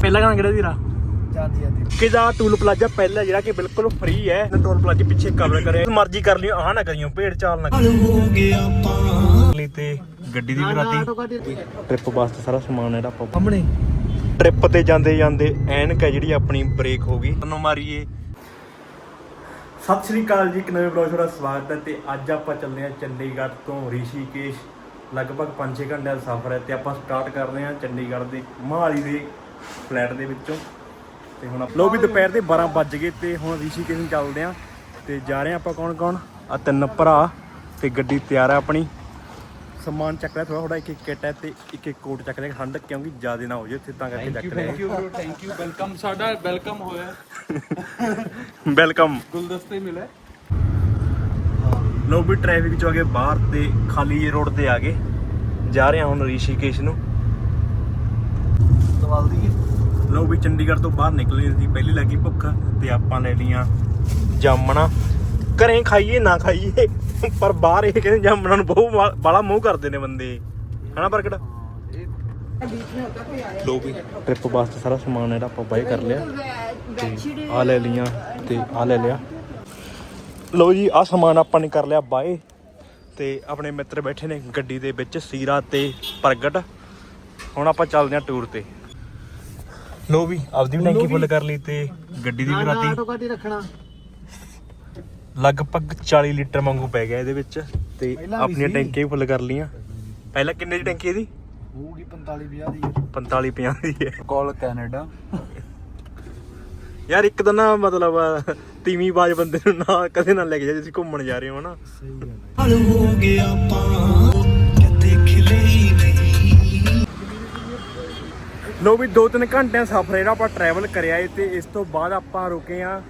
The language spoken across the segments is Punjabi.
ਪਹਿਲਾ ਗਾਣਾ ਕਿਹੜਾ ਵੀਰਾ? ਜਾਂਦੀ ਜਾਂਦੀ ਕਿਦਾ ਟੂਲ ਪਲਾਜ਼ਾ ਪਹਿਲਾ ਜਿਹੜਾ ਕਿ ਬਿਲਕੁਲ ਫ੍ਰੀ ਹੈ। ਟੂਲ ਪਲਾਜ਼ਾ ਪਿੱਛੇ ਕਵਰ ਕਰਿਆ ਮਰਜ਼ੀ ਕਰ ਲਿਓ ਆਹ ਨਾ ਕਰਿਓ ਭੇੜ ਚਾਲ ਨਾ ਲਈ ਤੇ ਗੱਡੀ ਦੀ ਵੀ ਰਾਤੀ। ਟ੍ਰਿਪ ਵਾਸਤੇ ਸਾਰਾ ਸਮਾਨ ਜਿਹੜਾ ਆਪਾਂ ਸਾਹਮਣੇ। ਟ੍ਰਿਪ ਤੇ ਜਾਂਦੇ ਜਾਂਦੇ ਐਨਕ ਹੈ ਜਿਹੜੀ ਆਪਣੀ ਬ੍ਰੇਕ ਹੋ ਗਈ। ਤੁਹਾਨੂੰ ਮਾਰੀਏ। ਸਤਿ ਸ਼੍ਰੀ ਅਕਾਲ ਜੀ ਇੱਕ ਨਵੇਂ ਬਲੌਗ ਤੁਹਾਡਾ ਸਵਾਗਤ ਹੈ ਤੇ ਅੱਜ ਆਪਾਂ ਚੱਲੇ ਹਾਂ ਚੰਡੀਗੜ੍ਹ ਤੋਂ ਰਿਸ਼ੀਕੇਸ਼ ਲਗਭਗ 5-6 ਘੰਟੇ ਦਾ ਸਫ਼ਰ ਹੈ ਤੇ ਆਪਾਂ ਸਟਾਰਟ ਕਰ ਰਹੇ ਹਾਂ ਚੰਡੀਗੜ੍ਹ ਦੇ ਮਹਾਲੀ ਦੇ ਫਲੈਟ ਦੇ ਵਿੱਚੋਂ। ਤੇ ਹੁਣ ਲੋ ਵੀ ਦੁਪਹਿਰ ਦੇ 12 ਵੱਜ ਗਏ ਤੇ ਹੁਣ ਰਿਸ਼ੀਕੇਸ਼ ਨੂੰ ਚੱਲਦੇ ਹਾਂ ਤੇ ਜਾ ਰਹੇ ਹਾਂ ਆਪਾਂ ਕੌਣ ਕੌਣ ਆ ਤਿੰਨ ਭਰਾ ਤੇ ਗੱਡੀ ਤਿਆਰ ਹੈ ਆਪਣੀ। ਸਮਾਨ ਚੱਕ ਲਿਆ ਥੋੜਾ ਥੋੜਾ ਇੱਕ ਇੱਕ ਕਿੱਟ ਹੈ ਤੇ ਇੱਕ ਇੱਕ ਕੋਟ ਚੱਕ ਲਿਆ ਠੰਡ ਕਿਉਂਕਿ ਜ਼ਿਆਦਾ ਨਾ ਹੋ ਜਾਏ ਉੱਥੇ ਤਾਂ ਕਰਕੇ ਚੱਕ ਲਿਆ thank you bro thank you welcome ਸਾਡਾ ਵੈਲਕਮ ਹੋਇਆ। ਵੈਲਕਮ ਗੁਲਦਸਤੇ ਮਿਲੇ ਲੋ ਵੀ ਟ੍ਰੈਫਿਕ ਚੋਂ ਆ ਬਾਹਰ ਤੇ ਖਾਲੀ ਜੇ ਰੋਡ ਤੇ ਆ ਗਏ। ਜਾ ਰਹੇ ਹਾਂ ਹੁਣ ਰਿਸ਼ੀਕੇਸ਼ ਨੂੰ। ਦਵਾਲ ਦੀ ਲੋ ਵੀ ਚੰਡੀਗੜ੍ਹ ਤੋਂ ਬਾਹਰ ਨਿਕਲੇ ਸੀ, ਪਹਿਲੀ ਲੱਗੀ ਭੁੱਖ ਤੇ ਆਪਾਂ ਲੈ ਲੀਆਂ ਜਾਮਣਾ। ਘਰੇ ਖਾਈਏ, ਨਾ ਖਾਈਏ, ਪਰ ਬਾਹਰ ਇਹ ਕਹਿੰਦੇ ਜਾਮਣਾ ਨੂੰ ਬਹੁਤ ਬਾਲਾ ਮੂੰਹ ਕਰਦੇ ਨੇ ਬੰਦੇ। ਹਨਾ ਪ੍ਰਗਟ? ਲੋ ਵੀ ਟ੍ਰਿਪ ਵਾਸਤੇ ਸਾਰਾ ਸਮਾਨ ਜਿਹੜਾ ਆਪਾਂ ਬਾਈ ਕਰ ਲਿਆ। ਤੇ ਆ ਲੈ ਲੀਆਂ ਤੇ ਆ ਲੈ ਲਿਆ। ਲੋ ਜੀ ਆ ਸਮਾਨ ਆਪਾਂ ਨੇ ਕਰ ਲਿਆ ਬਾਏ। ਤੇ ਆਪਣੇ ਮਿੱਤਰ ਬੈਠੇ ਨੇ ਗੱਡੀ ਦੇ ਵਿੱਚ ਸੀਰਾ ਤੇ ਪ੍ਰਗਟ। ਹੁਣ ਆਪਾਂ ਚੱਲਦੇ ਹਾਂ ਟੂਰ ਤੇ। ਲੋ ਵੀ ਆਪਦੀ ਵੀ ਟੈਂਕੀ ਫੁੱਲ ਕਰ ਲਈ ਤੇ ਗੱਡੀ ਦੀ ਵੀ ਰਾਤੀ। ਆਟੋ ਕਾਟੀ ਰੱਖਣਾ? ਲਗਭਗ 40 ਲੀਟਰ ਵਾਂਗੂ ਪੈ ਗਿਆ ਇਹਦੇ ਵਿੱਚ। ਤੇ ਆਪਣੀਆਂ। ਟੈਂਕੀਆਂ ਵੀ ਫੁੱਲ ਕਰ ਲੀਆਂ ਪਹਿਲਾਂ ਕਿੰਨੇ ਦੀ ਟੈਂਕੀ ਇਹਦੀ? ਹੋਊਗੀ 45 50 ਦੀ। 45 50 ਦੀ ਹੈ। Call Canada. ਯਾਰ ਇੱਕ ਤਾਂ ਨਾ ਮਤਲਬ, ਤੀਵੀਂ ਬਾਜ ਬੰਦੇ ਨੂੰ ਨਾ ਕਦੇ ਨਾ ਲੈ ਕੇ ਜਾ ਜੇ ਤੁਸੀਂ ਘੁੰਮਣ ਜਾ ਰਹੇ ਹੋ ਨਾ। ਸਹੀ ਗੱਲ ਹੈ ਲੋ ਵੀ 2-3 ਘੰਟਿਆਂ ਸਫ਼ਰ ਜਿਹੜਾ ਆਪਾਂ ਟਰੈਵਲ ਕਰਿਆ ਏ ਤੇ ਇਸ ਤੋਂ ਬਾਅਦ ਆਪਾਂ ਰੁਕੇ ਆ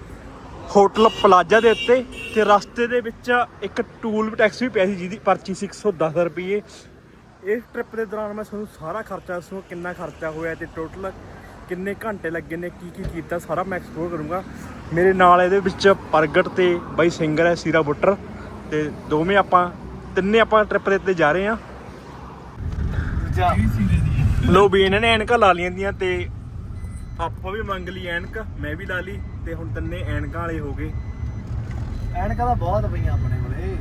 ਹੋਟਲ ਪਲਾਜ਼ਾ ਦੇ ਉੱਤੇ ਤੇ ਰਸਤੇ ਦੇ ਵਿੱਚ ਇੱਕ ਟੂਲ ਟੈਕਸ ਵੀ ਪਿਆ ਸੀ ਜਿਹਦੀ ਪਰਚੀ ਸੀ 110 ਰੁਪਏ। ਇਸ ਟ੍ਰਿਪ ਦੇ ਦੌਰਾਨ ਮੈਂ ਤੁਹਾਨੂੰ ਸਾਰਾ ਖਰਚਾ ਦੱਸੂਗਾ, ਕਿੰਨਾ ਖਰਚਾ ਹੋਇਆ ਤੇ ਟੋਟਲ ਕਿੰਨੇ ਘੰਟੇ ਲੱਗੇ ਨੇ ਕੀ ਕੀ ਕੀਤਾ ਸਾਰਾ ਮੈਂ ਐਕਸਪਲੋਰ ਕਰੂੰਗਾ। ਮੇਰੇ ਨਾਲ ਇਹਦੇ ਵਿੱਚ ਪ੍ਰਗਟ ਤੇ ਬਾਈ ਸਿੰਗਰ ਹੈ ਸੀਰਾ ਬੁੱਟਰ ਤੇ ਦੋਵੇਂ ਆਪਾਂ ਤਿੰਨੇ ਆਪਾਂ ਟ੍ਰਿਪ ਦੇ ਉੱਤੇ ਜਾ ਰਹੇ ਹਾਂ। ਜਾ ਲੋ ਵੀ ਇਹਨਾਂ ਨੇ ਐਨਕਾਂ ਲਾ ਲੀਆਂ ਦੀਆਂ ਤੇ ਆਪਾਂ ਵੀ ਮੰਗ ਲਈ ਐਨਕ ਮੈਂ ਵੀ ਲਾ ਲਈ ਤੇ ਹੁਣ ਤਿੰਨੇ ਐਨਕਾਂ ਵਾਲੇ ਹੋ ਗਏ। ਐਨਕਾਂ ਦਾ ਬਹੁਤ ਪਈਆਂ ਆਪਣੇ ਕੋਲੇ।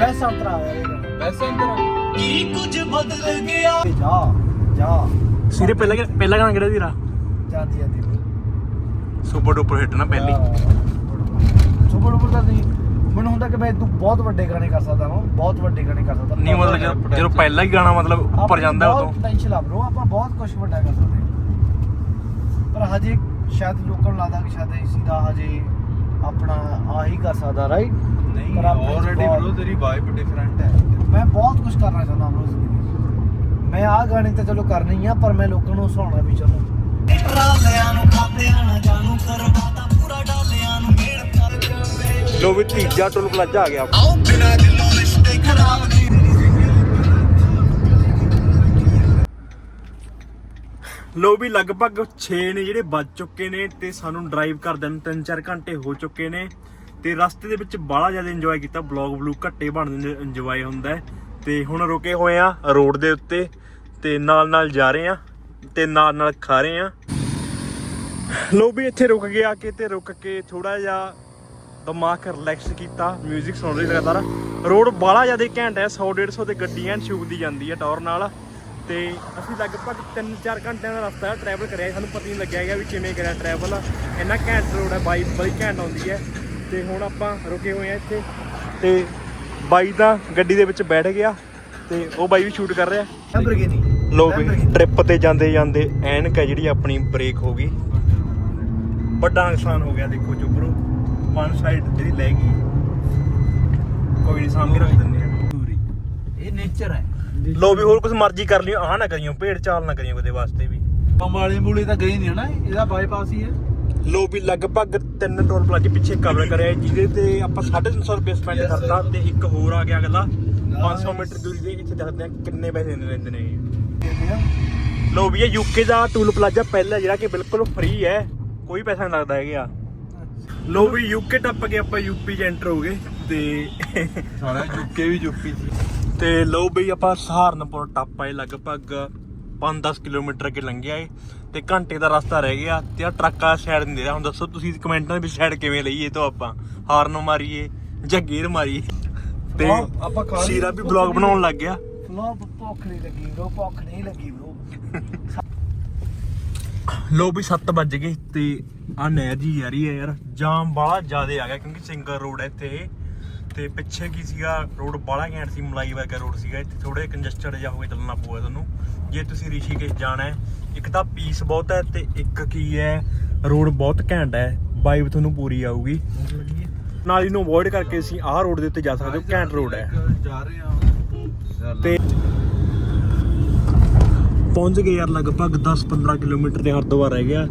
ਵੈਸਾ ਉਤਰਾ ਆਇਆ ਇਹ ਗਾਣਾ। ਵੈਸੇ ਅੰਦਰ ਤੇ ਜਾ ਜਾ। ਸਿਰੇ ਪਹਿਲਾ ਕਿ- ਪਹਿਲਾ ਗਾਣਾ ਕਿਹੜਾ ਵੀਰਾ ਜਾਂਦੀ ਜਾਂਦੀ ਸੁਪਰ ਡੁਪਰ ਹਿੱਟ ਨਾ ਪਹਿਲੀ। ਸੁਪਰ ਉਪਰ ਤਾਂ ਨਹੀਂ। ਮੈਨੂੰ ਹੁੰਦਾ ਕਿ ਮੈਂ ਤੂੰ ਬਹੁਤ ਵੱਡੇ ਗਾਣੇ ਕਰ ਸਕਦਾ ਹਾਂ ਬਹੁਤ ਵੱਡੇ ਗਾਣੇ ਕਰ ਸਕਦਾ। ਨਹੀਂ ਮਤਲਬ ਜਦੋਂ- ਜਦੋਂ ਪਹਿਲਾ ਹੀ ਗਾਣਾ ਮਤਲਬ ਉੱਪਰ ਜਾਂਦਾ ਉਦੋਂ। ਪੋਟੈਂਸ਼ੀਅਲ ਆ bro ਆਪਾਂ ਬਹੁਤ ਕੁਝ ਵੱਡਾ ਕਰ ਸਕਦੇ ਹਾਂ। ਪਰ ਹਜੇ ਸ਼ਾਇਦ ਲੋਕਾਂ ਨੂੰ ਲੱਗਦਾ ਕਿ ਸ਼ਾਇਦ ਇਸੀ ਦਾ ਹਜੇ ਆਪਣਾ ਆਹੀ ਕਰ ਸਕਦਾ ਰਾਈਟ ਨਹੀਂ ਆਲਰੇਡੀ ਬ్రో ਤੇਰੀ ਵਾਈਬ ਡਿਫਰੈਂਟ ਹੈ। ਮੈਂ ਬਹੁਤ ਕੁਝ ਕਰਨਾ ਚਾਹੁੰਦਾ ਬ్రో ਜ਼ਿੰਦਗੀ ਮੈਂ ਆਹ ਗਾਣੇ ਤਾਂ ਚਲੋ ਕਰਨੀ ਆ ਪਰ ਮੈਂ ਲੋਕਾਂ ਨੂੰ ਹਸਾਉਣਾ ਵੀ ਚਾਹੁੰਦਾ। ਲੋ ਵੀ ਤੀਜਾ ਟੋਲ ਪਲਾਜ਼ਾ ਆ ਗਿਆ। ਲੋ ਵੀ ਲਗਭਗ 6 ਨੇ ਜਿਹੜੇ ਵੱਜ ਚੁੱਕੇ ਨੇ ਤੇ ਸਾਨੂੰ ਡਰਾਈਵ ਕਰਦਿਆਂ ਨੂੰ 3-4 ਘੰਟੇ ਹੋ ਚੁੱਕੇ ਨੇ ਤੇ ਰਸਤੇ ਦੇ ਵਿੱਚ ਬਾਹਲਾ ਜ਼ਿਆਦਾ ਇੰਜੋਏ ਕੀਤਾ ਬਲੌਗ ਬਲੂ ਘੱਟੇ ਬਣਦੇ ਨੇ ਇੰਜੋਏ ਹੁੰਦਾ ਹੈ। ਤੇ ਹੁਣ ਰੁਕੇ ਹੋਏ ਆ ਰੋਡ ਦੇ ਉੱਤੇ ਤੇ ਨਾਲ ਨਾਲ ਜਾ ਰਹੇ ਆ ਤੇ ਨਾਲ ਨਾਲ ਖਾ ਰਹੇ ਆ ਲੋ ਵੀ ਇੱਥੇ ਰੁਕ ਗਿਆ ਕੇ ਤੇ ਰੁਕ ਕੇ ਥੋੜਾ ਜਿਹਾ ਦਿਮਾਗ ਰਿਲੈਕਸ ਕੀਤਾ 뮤직 ਸੁਣ ਰਹੀ ਲਗਾਤਾਰ। ਰੋਡ ਬਾਹਲਾ ਜ਼ਿਆਦਾ ਘੈਂਟ ਹੈ 100 150 ਤੇ ਗੱਡੀਆਂ ਛੂਕਦੀ ਜਾਂਦੀ ਹੈ ਟੌਰ ਨਾਲ। ਤੇ ਅਸੀਂ ਲਗਭਗ 3-4 ਘੰਟਿਆਂ ਦਾ ਰਸਤਾ ਟਰੈਵਲ ਕਰਿਆ ਸਾਨੂੰ ਪਤਾ ਨਹੀਂ ਲੱਗਿਆ ਹੈਗਾ ਵੀ ਕਿਵੇਂ ਕਰਿਆ ਟਰੈਵਲ ਇੰਨਾ ਘੈਂਟ ਰੋਡ ਹੈ ਬਾਈ ਬੜੀ ਘੈਂਟ ਆਉਂਦੀ ਹੈ। ਤੇ ਹੁਣ ਆਪਾਂ ਰੁਕੇ ਹੋਏ ਆ ਇੱਥੇ। ਤੇ ਬਾਈ ਤਾਂ ਗੱਡੀ ਦੇ ਵਿੱਚ ਬੈਠ ਗਿਆ ਤੇ ਉਹ ਬਾਈ ਵੀ ਸ਼ੂਟ ਕਰ ਰਿਹਾ। ਲੈਂਬਰਗਿਨੀ ਲੋ ਵੀ ਟ੍ਰਿਪ ਤੇ ਜਾਂਦੇ ਜਾਂਦੇ ਐਨਕ ਹੈ ਜਿਹੜੀ ਆਪਣੀ ਬ੍ਰੇਕ ਹੋ ਗਈ। ਵੱਡਾ ਨੁਕਸਾਨ ਹੋ ਗਿਆ ਦੇਖੋ ਚੁੱਪਰੋ ਵਨ ਸਾਈਡ ਜਿਹੜੀ ਲੈ ਗਈ। ਕੋਈ ਨਹੀਂ ਸਾਹਮਣੇ ਰੱਖ ਦਿੰਦੇ ਆ। ਇਹ ਨੇਚਰ ਹੈ। ਲੋ ਵੀ ਹੋਰ ਕੁਝ ਮਰਜ਼ੀ ਕਰ ਲਿਓ ਆਹ ਨਾ ਕਰਿਓ ਭੇੜ ਚਾਲ ਨਾ ਕਰਿਓ ਕਦੇ ਵਾਸਤੇ ਵੀ। ਪੰਬਾਲੇ ਮੂਲੇ ਤਾਂ ਗਈ ਨਹੀਂ ਹਨਾ ਇਹਦਾ ਬਾਈਪਾਸ ਹੀ ਹੈ। ਲੋ ਵੀ ਲਗਭਗ ਤਿੰਨ ਟੋਲ ਪਲਾਜ਼ੇ ਪਿੱਛੇ ਕਵਰ ਕਰਿਆ ਜਿਹਦੇ ਤੇ ਆਪਾਂ 350 ਰੁਪਏ ਸਪੈਂਡ ਕਰਤਾ ਤੇ ਇੱਕ ਹੋਰ ਆ ਗਿਆ ਅਗਲਾ। 500 ਮੀਟਰ ਦੂਰੀ ਦੇ ਇੱਥੇ ਦੱਸਦੇ ਆ ਕਿੰਨੇ ਪੈਸੇ ਲੈਂਦੇ ਨੇ ਲੋ ਵੀ ਇਹ ਯੂਕੇ ਦਾ ਟੂਲ ਪਲਾਜ਼ਾ ਪਹਿਲਾ ਜਿਹੜਾ ਕਿ ਬਿਲਕੁਲ ਫ੍ਰੀ ਹੈ ਕੋਈ ਪੈਸਾ ਨਹੀਂ ਲੱਗਦਾ ਹੈਗਾ। ਲੋ ਵੀ ਯੂਕੇ ਟੱਪ ਕੇ ਆਪਾਂ ਯੂਪੀ 'ਚ ਐਂਟਰ ਹੋ ਗਏ ਤੇ ਸਾਲਾ ਯੂਕੇ ਵੀ ਯੂਪੀ ਸੀ। ਤੇ ਲੋ ਬਈ ਆਪਾਂ ਸਹਾਰਨਪੁਰ ਟੱਪ ਆਏ ਲਗਭਗ 5-10 ਕਿਲੋਮੀਟਰ ਅੱਗੇ ਲੰਘਿਆ ਏ ਤੇ ਘੰਟੇ ਦਾ ਰਸਤਾ ਰਹਿ ਗਿਆ ਤੇ ਆ ਟਰੱਕ ਆ ਸਾਈਡ ਨਹੀਂ ਦੇ ਰਿਹਾ। ਹੁਣ ਦੱਸੋ ਤੁਸੀਂ ਕਮੈਂਟਾਂ ਦੇ ਵਿੱਚ ਸਾਈਡ ਕਿਵੇਂ ਲਈਏ ਤੋਂ ਆਪਾਂ। ਹਾਰਨ ਮਾਰੀਏ ਜਾਂ ਗੇਅਰ ਮਾਰੀਏ। ਤੇ ਆਪਾਂ ਖਾ। ਸੀਰਾ ਵੀ ਬਲੌਗ ਬਣਾਉਣ ਲੱਗ ਗਿਆ। ਫਲੋ ਭੁੱਖ ਨਹੀਂ ਲੱਗੀ ਬ్రో ਭੁੱਖ ਨਹੀਂ ਲੱਗੀ ਬ్రో ਲੋ ਵੀ 7 ਵੱਜ ਗਏ ਤੇ ਆ ਨਹਿਰ ਜੀ ਆ ਰਹੀ ਹੈ ਯਾਰ। ਜਾਮ ਬਾਲਾ ਜ਼ਿਆਦੇ ਆ ਗਿਆ ਕਿਉਂਕਿ ਸਿੰਗਲ ਰੋਡ ਹੈ ਇੱਥੇ। ਤੇ ਪਿੱਛੇ ਕੀ ਸੀਗਾ ਰੋਡ ਬਾਲਾ ਘੈਂਟ ਸੀ, ਮਲਾਈ ਵਰਗਾ ਰੋਡ ਸੀਗਾ। ਇੱਥੇ ਥੋੜੇ ਕੰਜਸਟਡ ਜਿਹਾ ਹੋਵੇ, ਚੱਲਣਾ ਪਊਗਾ ਤੁਹਾਨੂੰ। ਜੇ ਤੁਸੀਂ ਰਿਸ਼ੀਕੇਸ਼ ਜਾਣਾ ਹੈ, ਇੱਕ ਤਾਂ ਪੀਸ ਬਹੁਤ ਹੈ ਤੇ ਇੱਕ ਕੀ ਹੈ ਰੋਡ ਬਹੁਤ ਘੈਂਟ ਹੈ। ਵਾਈਬ ਤੁਹਾਨੂੰ ਪੂਰੀ ਆਊਗੀ। ਨਾਲੀ ਨੂੰ ਅਵੋਇਡ ਕਰਕੇ ਅਸੀਂ ਆਹ ਰੋਡ ਦੇ ਉੱਤੇ ਜਾ ਸਕਦੇ ਹੋ, ਘੈਂਟ ਰੋਡ ਹੈ। ਜਾ ਰਹੇ ਆ ਤੇ ਪਹੁੰਚ ਗਏ ਯਾਰ ਲਗਭਗ 10-15 ਕਿਲੋਮੀਟਰ ਦੇ ਹਰਦੁਆਰ ਰਹਿ ਗਿਆ।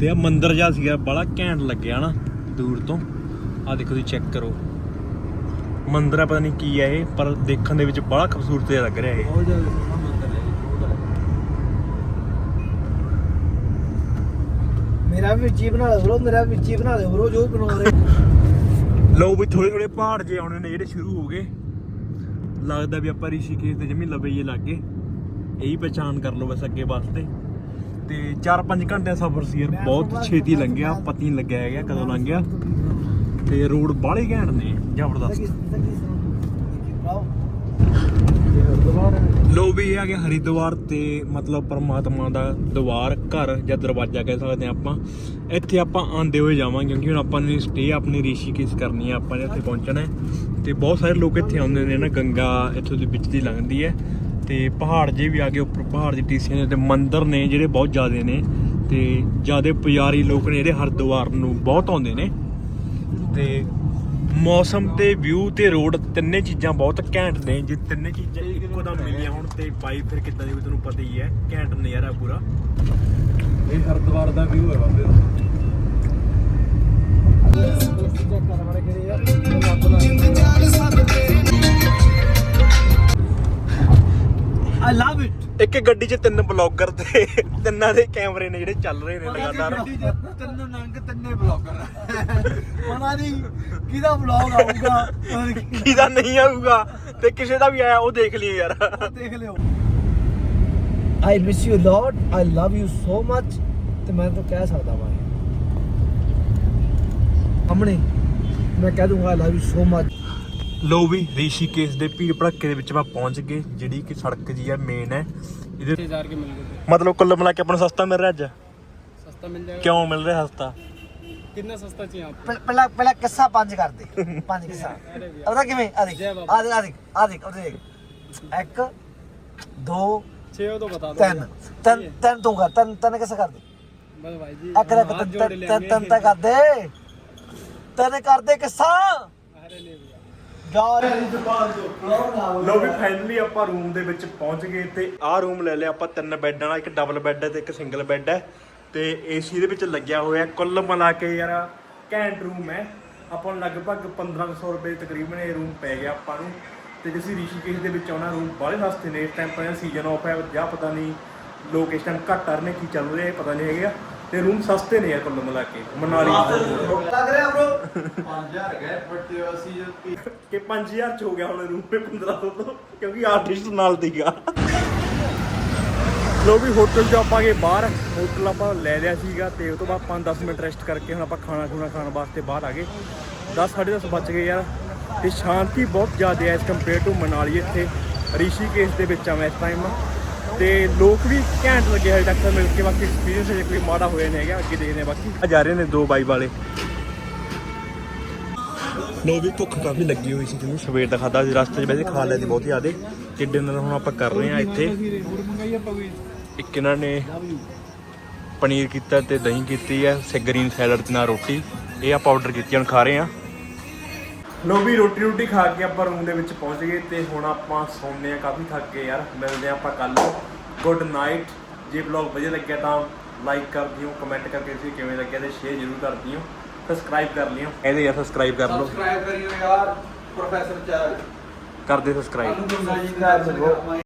ਤੇ ਆ ਮੰਦਿਰ ਜਾ ਸੀਗਾ ਬੜਾ ਘੈਂਟ ਲੱਗਿਆ ਨਾ, ਦੂਰ ਤੋਂ। ਆ ਦੇਖੋ ਤੁਸੀਂ ਚੈੱਕ ਕਰੋ। ਮੰਦਿਰ ਆ ਪਤਾ ਨਹੀਂ ਕੀ ਹੈ ਇਹ ਪਰ ਦੇਖਣ ਦੇ ਵਿੱਚ ਬੜਾ ਖੂਬਸੂਰਤ ਜਿਹਾ ਲੱਗ ਰਿਹਾ ਇਹ। ਬਹੁਤ ਜ਼ਿਆਦਾ ਸੋਹਣਾ ਮੰਦਿਰ ਹੈ ਇਹ, ਬਹੁਤ ਹੈ। ਮੇਰਾ ਵੀ ਹੀ ਬਣਾ ਦਿਓ bro, ਮੇਰਾ ਵੀ ਹੀ ਬਣਾ ਦਿਓ bro, ਜੋ ਬਣਾ ਰਹੇ ਲੋ ਵੀ ਥੋੜੇ ਥੋੜੇ ਪਹਾੜ ਜੇ ਆਉਣੇ ਨੇ ਜਿਹੜੇ ਸ਼ੁਰੂ ਹੋ ਗਏ। ਲੱਗਦਾ ਵੀ ਆਪਾਂ ਰਿਸ਼ੀਕੇਸ਼ ਦੇ ਜਮੀ ਜੇ ਲੱਗੇ। ਇਹੀ ਪਛਾਣ ਕਰ ਲਓ ਬਸ ਅੱਗੇ ਵਾਸਤੇ। ਤੇ 4-5 ਘੰਟੇ ਦਾ ਸਫ਼ਰ ਸੀ ਯਾਰ ਬਹੁਤ ਛੇਤੀ ਲੰਘਿਆ ਪਤਾ ਲੱਗਿਆ ਹੈਗਾ ਕਦੋਂ ਲੰਘਿਆ ਤੇ ਰੋਡ ਬਾਹਲੇ ਘੈਂਟ ਨੇ। ਜ਼ਬਰਦਸਤ। ਲੋ ਵੀ ਇਹ ਆ ਗਿਆ ਹਰਿਦੁਆਰ ਤੇ ਮਤਲਬ ਪਰਮਾਤਮਾ ਦਾ ਦਵਾਰ ਘਰ ਜਾਂ ਦਰਵਾਜ਼ਾ ਕਹਿ ਸਕਦੇ ਆ ਆਪਾਂ। ਇੱਥੇ ਆਪਾਂ ਆਂਦੇ ਹੋਏ ਜਾਵਾਂਗੇ ਕਿਉਂਕਿ ਹੁਣ ਆਪਾਂ ਨੇ ਸਟੇ ਆਪਣੀ ਰਿਸ਼ੀਕੇਸ਼ ਕਰਨੀ ਹੈ ਆਪਾਂ ਨੇ ਇੱਥੇ ਪਹੁੰਚਣਾ ਹੈ। ਤੇ ਬਹੁਤ ਸਾਰੇ ਲੋਕ ਇੱਥੇ ਆਉਂਦੇ ਨੇ ਨਾ ਗੰਗਾ ਇੱਥੋਂ ਦੇ ਵਿੱਚ ਦੀ ਲੰਘਦੀ ਹੈ। ਤੇ ਪਹਾੜ ਜੇ ਵੀ ਆ ਗਏ ਉੱਪਰ ਪਹਾੜ ਦੀ ਟੀਸੀਆਂ ਨੇ ਤੇ ਮੰਦਿਰ ਨੇ ਜਿਹੜੇ ਬਹੁਤ ਜ਼ਿਆਦੇ ਨੇ। ਤੇ ਜ਼ਿਆਦੇ ਪੁਜਾਰੀ ਲੋਕ ਨੇ ਜਿਹੜੇ ਹਰਿਦੁਆਰ ਨੂੰ ਬਹੁਤ ਆਉਂਦੇ ਨੇ। ਤੇ ਮੌਸਮ ਤੇ ਵਿਊ ਤੇ ਰੋਡ ਤਿੰਨੇ ਚੀਜ਼ਾਂ ਬਹੁਤ ਘੈਂਟ ਨੇ। ਜੇ ਤਿੰਨੇ ਚੀਜ਼ਾਂ ਇੱਕੋ ਦਮ ਮਿਲੀਆਂ ਹੁਣ ਤੇ ਬਾਈ ਫਿਰ ਕਿੱਦਾਂ ਦੀ ਹੋਈ ਤੁਹਾਨੂੰ ਪਤਾ ਹੀ ਹੈ ਘੈਂਟ ਨਜ਼ਾਰਾ ਪੂਰਾ। ਇਹ ਹਰਦੁਆਰ ਦਾ ਵਿਊ ਹੈ ਬਾਬੇ ਆਈ ਲਵ ਇਟ ਇੱਕ ਗੱਡੀ 'ਚ ਤਿੰਨ ਬਲੌਗਰ ਤੇ ਤਿੰਨਾਂ ਦੇ ਕੈਮਰੇ ਨੇ ਜਿਹੜੇ ਚੱਲ ਰਹੇ ਨੇ ਲਗਾਤਾਰ। ਤਿੰਨ ਨੰਗ ਤਿੰਨੇ ਬਲੌਗਰ। ਉਹਨਾਂ ਦੀ ਕਿਹਦਾ ਵਲੌਗ ਆਊਗਾ ਪਤਾ ਨੀ ਕੀ- ਕਿਹਦਾ ਨਹੀਂ ਆਊਗਾ ਤੇ ਕਿਸੇ ਦਾ ਵੀ ਆਇਆ ਉਹ ਦੇਖ ਲਈਏ ਯਾਰ। ਦੇਖ ਲਿਓ। I miss you lot I love you so much ਤੇ ਮੈਂ ਤਾਂ ਕਹਿ ਸਕਦਾ ਵਾਂ। ਹਮਣੇ ਮੈਂ ਕਹਿ ਦੂੰਗਾ I love you so much ਲੋ ਵੀ ਰੀਸ਼ੀਕੇਸ਼ ਦੇ ਭੀੜ ਭੜੱਕੇ ਦੇ ਵਿੱਚ ਮੈਂ ਪਹੁੰਚ ਗਏ ਜਿਹੜੀ ਕਿ ਸੜਕ ਜੀ ਆ ਮੇਨ ਹੈ। ਇਹਦੇ ਮਤਲਬ ਕੁੱਲ ਮਿਲਾ ਕੇ ਆਪਾਂ ਸਸਤਾ ਮਿਲ ਰਿਹਾ ਅੱਜ? ਸਸਤਾ ਮਿਲ ਜਾਏਗਾ। ਕਿਉਂ ਮਿਲ ਰਿਹਾ ਸਸਤਾ? ਕਿੰਨਾ ਸਸਤਾ ਚਾਹੀਏ ਆਪ? ਪਹਿਲਾਂ ਪਹਿਲਾਂ ਕਿੱਸਾ ਪੰਜ ਕਰ ਪੰਜ ਕਿੱਸਾ। ਉਹਦਾ ਕਿਵੇਂ? ਆ ਦੇਖ ਆ ਦੇਖ ਆ ਦੇਖ ਆ ਦੇਖ ਉਹ ਦੇਖ। ਇੱਕ ਦੋ 6 ਉਹ ਤੋਂ ਬਤਾ ਦੋ। ਤਿੰਨ। ਤਿੰਨ ਤਿੰਨ ਕਰ ਤਿੰਨ ਤਿੰਨ ਕਿੱਸਾ ਕਰ ਦੇ ਬਸ ਭਾਈ ਜੀ ਇੱਕ ਇੱਕ ਤਿੰਨ ਤਿੰਨ- ਤਾਂ ਕਰ ਤਿੰਨ ਕਰ ਕਿੱਸਾ? ਅਰੇ ਨਹੀਂ ਯਾਰ ਲੋ ਵੀ ਫਾਈਨਲੀ ਆਪਾਂ ਰੂਮ ਦੇ ਵਿੱਚ ਪਹੁੰਚ ਗਏ ਤੇ ਆਹ ਰੂਮ ਲੈ ਲਿਆ ਆਪਾਂ ਤਿੰਨ ਬੈੱਡਾਂ ਵਾਲਾ ਇੱਕ ਡਬਲ ਬੈੱਡ ਹੈ ਤੇ ਇੱਕ ਸਿੰਗਲ ਬੈੱਡ ਹੈ ਤੇ ਏਸੀ ਦੇ ਵਿੱਚ ਲੱਗਿਆ ਹੋਇਆ ਕੁੱਲ ਮਿਲਾ ਕੇ ਯਾਰ ਘੈਂਟ ਰੂਮ ਹੈ। ਆਪਾਂ ਨੂੰ ਲਗਭਗ 1500 ਰੁਪਏ ਤਕਰੀਬਨ ਇਹ ਰੂਮ ਪੈ ਗਿਆ ਆਪਾਂ ਨੂੰ। ਤੇ ਜੇ ਅਸੀਂ ਰਿਸ਼ੀਕੇਸ਼ ਦੇ ਵਿੱਚ ਆਉਣਾ ਰੂਮ ਬਾਹਲੇ ਸਸਤੇ ਨੇ ਇਸ ਟਾਈਮ ਪਰ ਸੀਜ਼ਨ ਆਫ ਹੈ ਜਾਂ ਪਤਾ ਨਹੀਂ ਲੋਕ ਇਸ ਟਾਈਮ ਘੱਟ ਆ ਰਹੇ ਨੇ ਕੀ ਚੱਲ ਰਿਹਾ ਇਹ ਪਤਾ ਨਹੀਂ ਹੈਗਾ। ਤੇ ਰੂਮ ਸਸਤੇ ਨੇ ਯਾਰ ਕੁੱਲ ਮਿਲਾ ਕੇ ਮਨਾਲੀ। ਲੱਗ ਰਿਹਾ bro 5000 ਗਏ ਬਟ ਅਸੀਂ ਜੋ ਕਿ 5000 ਚ ਹੋ ਗਿਆ ਹੁਣ ਰੂਮ ਤੇ 1500 ਤੋਂ ਕਿਉਂਕਿ ਆਰਟਿਸਟ ਨਾਲ ਦੀਗਾ ਲੋ ਵੀ ਹੋਟਲ ਚ ਆਪਾਂ ਗਏ ਬਾਹਰ। ਹੋਟਲ ਆਪਾਂ ਲੈ ਲਿਆ ਸੀਗਾ ਤੇ ਉਸ ਤੋਂ ਬਾਅਦ 5-10 ਮਿੰਟ ਰੈਸਟ ਕਰਕੇ ਹੁਣ ਆਪਾਂ ਖਾਣਾ ਖੁਣਾ ਖਾਣ ਵਾਸਤੇ ਬਾਹਰ ਆ ਗਏ। 10 10:30 ਵੱਜ ਗਏ ਯਾਰ। ਤੇ ਸ਼ਾਂਤੀ ਬਹੁਤ ਜ਼ਿਆਦਾ ਹੈ ਇਸ ਕੰਪੇਅਰ ਟੂ ਮਨਾਲੀ ਇੱਥੇ। ਰਿਸ਼ੀਕੇਸ਼ ਦੇ ਵਿੱਚ ਆ ਮੈਂ ਇਸ ਟਾਈਮ ਤੇ ਲੋਕ ਵੀ ਘੈਂਟ ਲੱਗੇ ਹਜੇ ਤੱਕ ਮਿਲ ਕੇ ਬਾਕੀ ਐਕਸਪੀਰੀਅੰਸ ਜੇ ਕੋਈ ਮਾੜਾ ਹੋਇਆ ਨਹੀਂ ਹੈਗਾ ਅੱਗੇ ਦੇਖਦੇ ਹਾਂ ਬਾਕੀ। ਆ ਜਾ ਰਹੇ ਨੇ ਦੋ ਬਾਈ ਵਾਲੇ। ਲੋ ਵੀ ਭੁੱਖ ਕਾਫੀ ਲੱਗੀ ਹੋਈ ਸੀ ਕਿਉਂਕਿ ਸਵੇਰ ਦਾ ਖਾਦਾ ਸੀ ਰਸਤੇ 'ਚ ਵੈਸੇ ਖਾ ਲਿਆ ਸੀ ਬਹੁਤ ਜ਼ਿਆਦੇ। ਤੇ ਡਿਨਰ ਹੁਣ ਆਪਾਂ ਕਰ ਰਹੇ ਆ ਇੱਥੇ। ਇੱਕ ਇਹਨਾਂ ਨੇ ਪਨੀਰ ਕੀਤਾ ਤੇ ਦਹੀਂ ਕੀਤੀ ਹੈ ਸੇ ਗ੍ਰੀਨ ਸੈਲਡ ਤੇ ਨਾਲ ਰੋਟੀ। ਇਹ ਆਪਾਂ ਆਰਡਰ ਕੀਤੀ ਹੁਣ ਖਾ ਰਹੇ ਆ ਲੋ ਵੀ ਰੋਟੀ ਰੋਟੀ ਖਾ ਕੇ ਆਪਾਂ ਰੂਮ ਦੇ ਵਿੱਚ ਪਹੁੰਚ ਗਏ ਤੇ ਹੁਣ ਆਪਾਂ ਸੌਂਦੇ ਆ ਕਾਫੀ ਥੱਕ ਗਏ ਯਾਰ। ਮਿਲਦੇ ਆ ਆਪਾਂ ਕੱਲ ਗੁੱਡ ਨਾਈਟ ਜੇ ਵਲੌਗ ਵਧੀਆ ਲੱਗਿਆ ਤਾਂ ਲਾਈਕ ਕਰ ਦਿਓ ਕਮੈਂਟ ਕਰਕੇ ਤੁਸੀਂ ਕਿਵੇਂ ਲੱਗਿਆ ਤੇ ਸ਼ੇਅਰ ਜ਼ਰੂਰ ਕਰ ਦਿਓ। ਸਬਸਕ੍ਰਾਈਬ ਕਰ ਲਿਓ। ਇਹਦੇ ਯਾਰ ਸਬਸਕ੍ਰਾਈਬ ਕਰ ਲਓ। ਸਬਸਕ੍ਰਾਈਬ ਕਰਿਓ ਯਾਰ ਪ੍ਰੋਫੈਸਰ ਚਾਰ। ਕਰਦੇ ਸਬਸਕ੍ਰਾਈਬ